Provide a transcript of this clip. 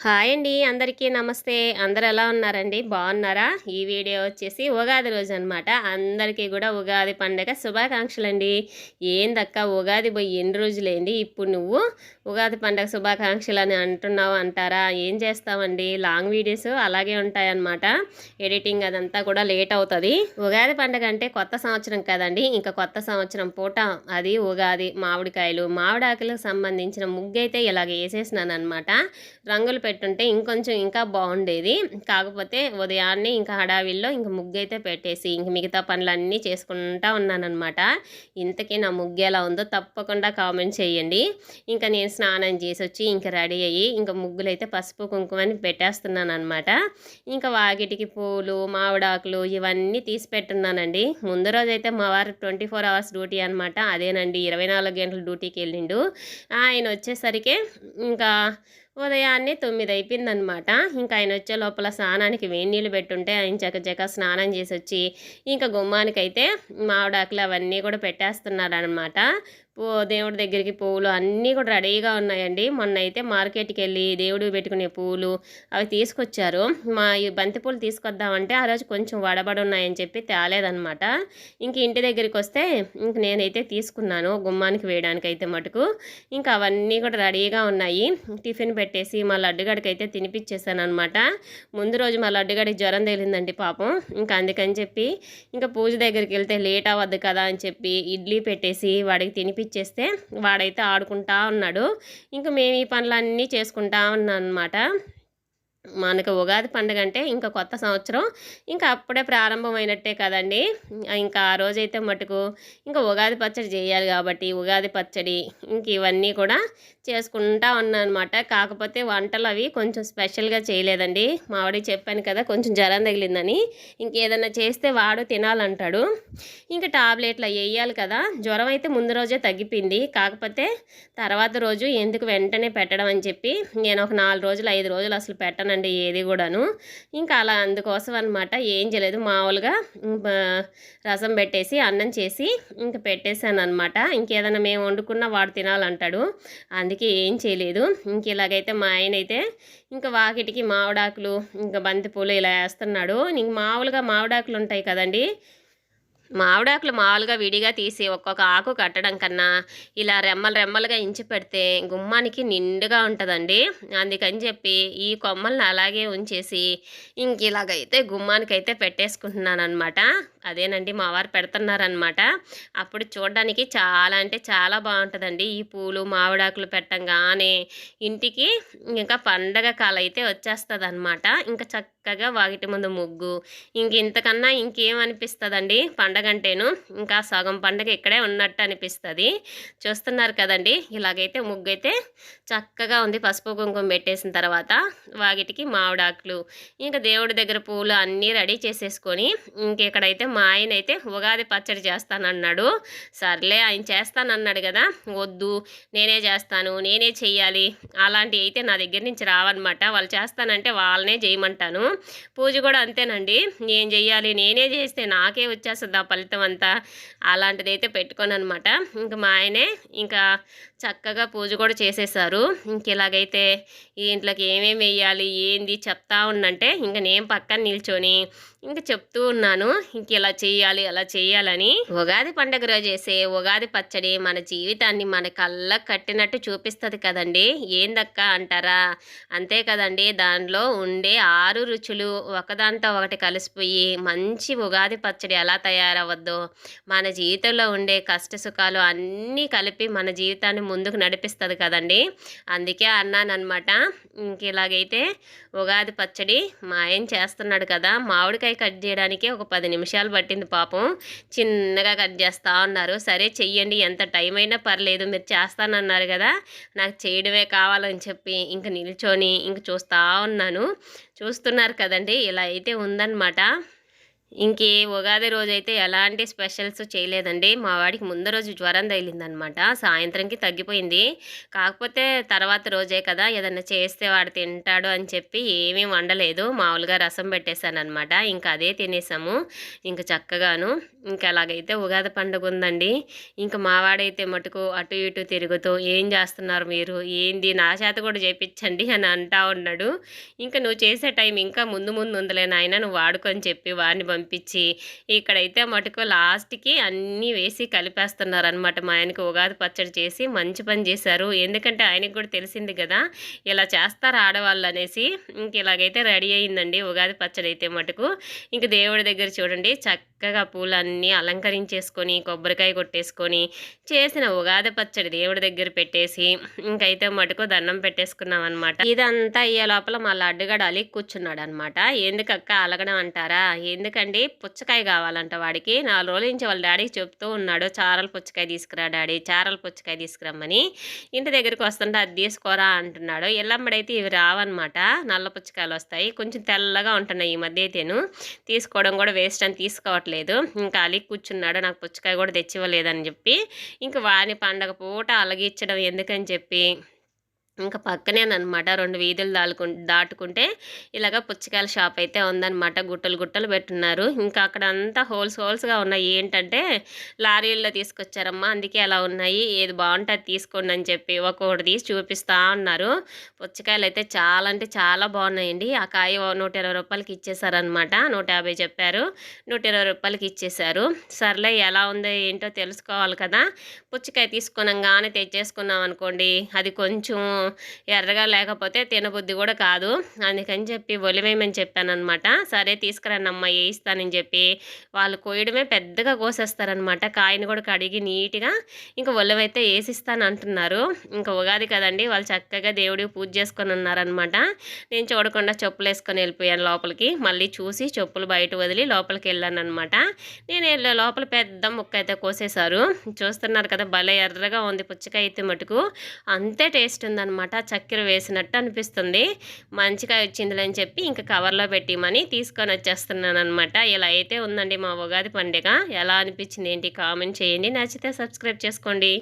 Hi అండి అందరికీ నమస్తే. అందరు ఎలా ఉన్నారండి? బాగున్నారా? ఈ వీడియో వచ్చేసి ఉగాది రోజు అనమాట అందరికీ కూడా ఉగాది పండగ శుభాకాంక్షలు అండి ఏందక్క ఉగాది పోయి ఎన్ని రోజులేంది? ఇప్పుడు నువ్వు ఉగాది పండగ శుభాకాంక్షలు అని అంటున్నావు అంటారా? ఏం చేస్తామండి లాంగ్ వీడియోస్ అలాగే ఉంటాయన్నమాట. ఎడిటింగ్ అదంతా కూడా లేట్ అవుతుంది. ఉగాది పండగ అంటే కొత్త సంవత్సరం కదండి. ఇంకా కొత్త సంవత్సరం పూట అది ఉగాది మామిడికాయలు మామిడాకులకు సంబంధించిన ముగ్గు అయితే ఇలాగ వేసేసినాను అనమాట రంగులు పెట్టుంటే ఇంకొంచెం ఇంకా బాగుండేది కాకపోతే ఉదయాన్నే ఇంకా హడావిల్లో ఇంక ముగ్గు అయితే పెట్టేసి ఇంక మిగతా పనులన్నీ చేసుకుంటా ఉన్నానమాట ఇంతకీ నా ముగ్గు ఎలా ఉందో తప్పకుండా కామెంట్ చేయండి. ఇంకా నేను స్నానం చేసి వచ్చి ఇంకా రెడీ అయ్యి ఇంకా ముగ్గులు అయితే పసుపు కుంకుమని పెట్టేస్తున్నాను అనమాట ఇంకా వాకిటికి పూలు మామిడాకులు ఇవన్నీ తీసి పెట్టున్నానండి. ముందు రోజు అయితే మా వారు ట్వంటీ ఫోర్ అవర్స్ డ్యూటీ అనమాట అదేనండి ఇరవై నాలుగు గంటల డ్యూటీకి వెళ్ళిండు ఆయన వచ్చేసరికి ఇంకా ఉదయాన్నే తొమ్మిది అయిపోయిందనమాట ఇంకా ఆయన వచ్చే లోపల స్నానానికి వేడి నీళ్ళు పెట్టుంటే ఆయన చకచక స్నానం చేసి వచ్చి ఇంకా గుమ్మానికి అయితే అవన్నీ కూడా పెట్టేస్తున్నారనమాట దేవుడి దగ్గరికి పువ్వులు అన్నీ కూడా రెడీగా ఉన్నాయండి. మొన్న అయితే మార్కెట్కి వెళ్ళి దేవుడు పెట్టుకునే పువ్వులు అవి తీసుకొచ్చారు. మా ఈ బంతి పూలు తీసుకొద్దామంటే ఆ రోజు కొంచెం వడబడి ఉన్నాయని చెప్పి తేలేదనమాట ఇంక ఇంటి దగ్గరికి వస్తే ఇంక నేనైతే తీసుకున్నాను గుమ్మానికి వేయడానికి అయితే మటుకు. ఇంకా అవన్నీ కూడా రెడీగా ఉన్నాయి. టిఫిన్ పెట్టేసి మా లడ్డుగడికి అయితే తినిపించేసాను అనమాట ముందు రోజు మా లడ్డుగడికి జ్వరం తేలిందండి పాపం. ఇంకా అందుకని చెప్పి ఇంకా పూజ దగ్గరికి వెళ్తే లేట్ అవ్వద్దు కదా అని చెప్పి ఇడ్లీ పెట్టేసి వాడికి తినిపి ఇచ్చేస్తే వాడైతే ఆడుకుంటా ఉన్నాడు. ఇంకా మేము ఈ పనులన్నీ చేసుకుంటా ఉన్నాం అనమాట మనకు ఉగాది పండుగ అంటే ఇంకా కొత్త సంవత్సరం. ఇంకా అప్పుడే ప్రారంభమైనట్టే కదండి. ఇంకా ఆ రోజైతే మటుకు ఇంకా ఉగాది పచ్చడి చేయాలి కాబట్టి ఉగాది పచ్చడి ఇంక ఇవన్నీ కూడా చేసుకుంటా ఉన్నాను అనమాట కాకపోతే వంటలు అవి కొంచెం స్పెషల్గా చేయలేదండి. మావాడి చెప్పాను కదా కొంచెం జ్వరం తగిలిందని. ఇంకేదన్నా చేస్తే వాడు తినాలంటాడు. ఇంకా టాబ్లెట్లు వేయాలి కదా జ్వరం అయితే ముందు రోజే తగ్గిపోయింది. కాకపోతే తర్వాత రోజు ఎందుకు వెంటనే పెట్టడం అని చెప్పి నేను ఒక నాలుగు రోజులు ఐదు రోజులు అసలు పెట్టనండి ఏది కూడాను. ఇంకా అలా అందుకోసం అనమాట ఏం చేయలేదు. మామూలుగా రసం పెట్టేసి అన్నం చేసి ఇంకా పెట్టేశాను అనమాట ఇంకేదైనా మేము వండుకున్న వాడు తినాలంటాడు. అందుకే అందుకే ఏం చేయలేదు. ఇంక ఇలాగైతే మా ఆయన అయితే ఇంకా వాకిటికి మామిడాకులు ఇంకా బంతిపూలు ఇలా వేస్తున్నాడు. ఇంక మామూలుగా మామిడాకులు ఉంటాయి కదండి. మామిడాకులు మామూలుగా విడిగా తీసి ఒక్కొక్క ఆకు కట్టడం కన్నా ఇలా రెమ్మలు రెమ్మలుగా ఇంచి పెడితే గుమ్మానికి నిండుగా ఉంటుందండి. అందుకని చెప్పి ఈ కొమ్మల్ని అలాగే ఉంచేసి ఇంక ఇలాగైతే గుమ్మానికి అయితే పెట్టేసుకుంటున్నాను అనమాట అదేనండి మా వారు పెడుతున్నారనమాట అప్పుడు చూడడానికి చాలా అంటే చాలా బాగుంటుందండి. ఈ పూలు మామిడాకులు పెట్టంగానే ఇంటికి ఇంకా పండగ కాలం అయితే వచ్చేస్తుంది అనమాట ఇంకా చక్కగా వాగిటి ముందు ముగ్గు ఇంక ఇంతకన్నా ఇంకేం అనిపిస్తుందండి పండగ పండగ అంటేను ఇంకా సగం పండగ ఇక్కడే ఉన్నట్టు అనిపిస్తుంది. చూస్తున్నారు కదండి ఇలాగైతే ముగ్గు అయితే చక్కగా ఉంది. పసుపు కుంకుమ పెట్టేసిన తర్వాత వాగిటికి మామిడాకులు ఇంకా దేవుడి దగ్గర పూలు అన్నీ రెడీ చేసేసుకొని ఇంకెక్కడైతే మా ఆయన అయితే ఉగాది పచ్చడి చేస్తానన్నాడు. సర్లే ఆయన చేస్తానన్నాడు కదా వద్దు నేనే చేస్తాను నేనే చెయ్యాలి. అలాంటివి అయితే నా దగ్గర నుంచి రావన్నమాట. వాళ్ళు చేస్తానంటే వాళ్ళనే చేయమంటాను. పూజ కూడా అంతేనండి. నేను చెయ్యాలి నేనే చేస్తే నాకే వచ్చేస్తుంది ఆ ఫలితం అంతా? అలాంటిది అయితే పెట్టుకోను అనమాట ఇంకా మా ఆయనే ఇంకా చక్కగా పూజ కూడా చేసేసారు. ఇంక ఇలాగైతే ఈ ఇంట్లోకి ఏమేమి వేయాలి ఏంది చెప్తా ఉండంటే ఇంక నేను పక్కన నిల్చొని ఇంక చెప్తూ ఉన్నాను. ఇంక ఇలా చేయాలి అలా చేయాలని. ఉగాది పండుగ రోజు చేసే ఉగాది పచ్చడి మన జీవితాన్ని మన కళ్ళ కట్టినట్టు చూపిస్తుంది కదండి. ఏందక్క అంటారా? అంతే కదండి. దానిలో ఉండే ఆరు రుచులు ఒకదాంతో ఒకటి కలిసిపోయి మంచి ఉగాది పచ్చడి ఎలా తయారవద్దో మన జీవితంలో ఉండే కష్ట సుఖాలు అన్నీ కలిపి మన జీవితాన్ని ముందుకు నడిపిస్తుంది కదండి. అందుకే అన్నానమాట ఇంక ఇలాగైతే ఉగాది పచ్చడి మా ఆయన చేస్తున్నాడు కదా. మామిడికాయ కట్ చేయడానికి ఒక పది నిమిషాలు పట్టింది పాపం. చిన్నగా కట్ చేస్తూ ఉన్నారు. సరే చెయ్యండి. ఎంత టైం అయినా పర్లేదు. మీరు చేస్తానన్నారు కదా. నాకు చేయడమే కావాలని చెప్పి ఇంక నిల్చొని ఇంక చూస్తూ ఉన్నాను. చూస్తున్నారు కదండి. ఇలా అయితే ఉందన్నమాట. ఇంకే ఉగాది రోజైతే ఎలాంటి స్పెషల్స్ చేయలేదండి. మా వాడికి ముందు రోజు జ్వరం తగిలిందనమాట. సాయంత్రంకి తగ్గిపోయింది. కాకపోతే తర్వాత రోజే కదా ఏదన్నా చేస్తే వాడు తింటాడు అని చెప్పి ఏమీ వండలేదు. మామూలుగా రసం పెట్టేశాను అనమాట ఇంకా అదే తినేసాము. ఇంకా చక్కగాను. ఇంకా అలాగైతే ఉగాది పండుగ ఉందండి. ఇంకా మావాడైతే మటుకు అటు ఇటు తిరుగుతూ ఏం చేస్తున్నారు మీరు? ఏంది? నా చేత కూడా చేపించండి అని అంటా ఉన్నాడు. ఇంకా నువ్వు చేసే టైం ఇంకా ముందు ముందు ఉందలే నాయన. నువ్వు వాడుకొని చెప్పి వాడిని పంపించి ఇక్కడైతే మటుకు లాస్ట్కి అన్నీ వేసి కలిపేస్తున్నారు అనమాట మా ఆయనకి ఉగాది పచ్చడి చేసి మంచి పని చేశారు. ఎందుకంటే ఆయనకి కూడా తెలిసింది కదా ఇలా చేస్తారు ఆడవాళ్ళు అనేసి. ఇంక ఇలాగైతే రెడీ అయిందండి ఉగాది పచ్చడి అయితే మటుకు. ఇంక దేవుడి దగ్గర చూడండి చక్కగా పూలన్నీ అలంకరించేసుకొని కొబ్బరికాయ కొట్టేసుకొని చేసిన ఉగాది పచ్చడి దేవుడి దగ్గర పెట్టేసి ఇంకైతే మటుకు దండం పెట్టేసుకున్నాం అనమాట ఇదంతా అయ్యే లోపల మళ్ళీ లడ్డుగాడు అలి కూర్చున్నాడు అనమాట ఎందుకక్క అలగడం అంటారా? ఎందుకంటే అండి. పుచ్చకాయ కావాలంట వాడికి. నాలుగు రోజుల నుంచి వాళ్ళ డాడీకి చెప్తూ ఉన్నాడు చారల పుచ్చకాయ తీసుకురా డాడీ చారల పుచ్చకాయ తీసుకురమ్మని. ఇంటి దగ్గరికి వస్తుంటే అది తీసుకోరా అంటున్నాడు. ఎల్లమ్మడైతే ఇవి రావన్నమాట. నల్ల పుచ్చకాయలు వస్తాయి. కొంచెం తెల్లగా ఉంటున్నాయి ఈ మధ్య అయితేను. తీసుకోవడం కూడా వేస్ట్ అని తీసుకోవట్లేదు. ఇంకా అలి కూర్చున్నాడు. నాకు పుచ్చకాయ కూడా తెచ్చివ్వలేదని చెప్పి. ఇంకా వాని పండగ పూట అలగిచ్చడం ఎందుకని చెప్పి. ఇంకా పక్కనేనమాట రెండు వీధులు దాలుకు దాటుకుంటే ఇలాగ పుచ్చకాయల షాప్ అయితే ఉందన్నమాట. గుట్టలు గుట్టలు పెట్టున్నారు. ఇంకా అక్కడ అంతా హోల్స్ హోల్స్గా ఉన్నాయి. ఏంటంటే లారీల్లో తీసుకొచ్చారమ్మా అందుకే అలా ఉన్నాయి. ఏది బాగుంటుంది తీసుకోండి అని చెప్పి ఒక్కొక్కటి తీసి చూపిస్తా ఉన్నారు పుచ్చకాయలు అయితే చాలా అంటే చాలా బాగున్నాయండి. ఆ కాయ నూట ఇరవై రూపాయలకి ఇచ్చేసారనమాట నూట యాభై చెప్పారు. నూట ఇరవై రూపాయలకి ఇచ్చేసారు సర్లే ఎలా ఉందో ఏంటో తెలుసుకోవాలి కదా. పుచ్చకాయ తీసుకున్నాగానే తెచ్చేసుకున్నాం అనుకోండి అది కొంచెం ఎర్రగా లేకపోతే తినబుద్ధి కూడా కాదు. అందుకని చెప్పి ఒలివేయమని చెప్పానమాట సరే తీసుకురానమ్మా వేయిస్తానని చెప్పి. వాళ్ళు కోయడమే పెద్దగా కోసేస్తారనమాట కాయని కూడా కడిగి నీట్గా ఇంకా ఒలివైతే వేసిస్తాను అంటున్నారు ఇంకా ఉగాది కదండి వాళ్ళు చక్కగా దేవుడికి పూజ చేసుకొని ఉన్నారనమాట నేను చూడకుండా చెప్పులు వేసుకొని వెళ్ళిపోయాను లోపలికి. మళ్ళీ చూసి చెప్పులు బయట వదిలి లోపలికి వెళ్ళాను అనమాట నేను వెళ్ళే లోపల పెద్ద ముక్క అయితే కోసేశారు. చూస్తున్నారు కదా భలే ఎర్రగా ఉంది పుచ్చకాయ అయితే మటుకు. అంతే టేస్ట్ ఉందన్నమాట. అనమాట చక్కెర వేసినట్టు అనిపిస్తుంది. మంచిగా వచ్చిందిలని చెప్పి ఇంకా కవర్లో పెట్టిమని తీసుకొని వచ్చేస్తున్నాను అనమాట ఇలా అయితే ఉందండి మా ఉగాది పండుగ. ఎలా అనిపించింది ఏంటి? కామెంట్ చేయండి. నచ్చితే సబ్స్క్రైబ్ చేసుకోండి.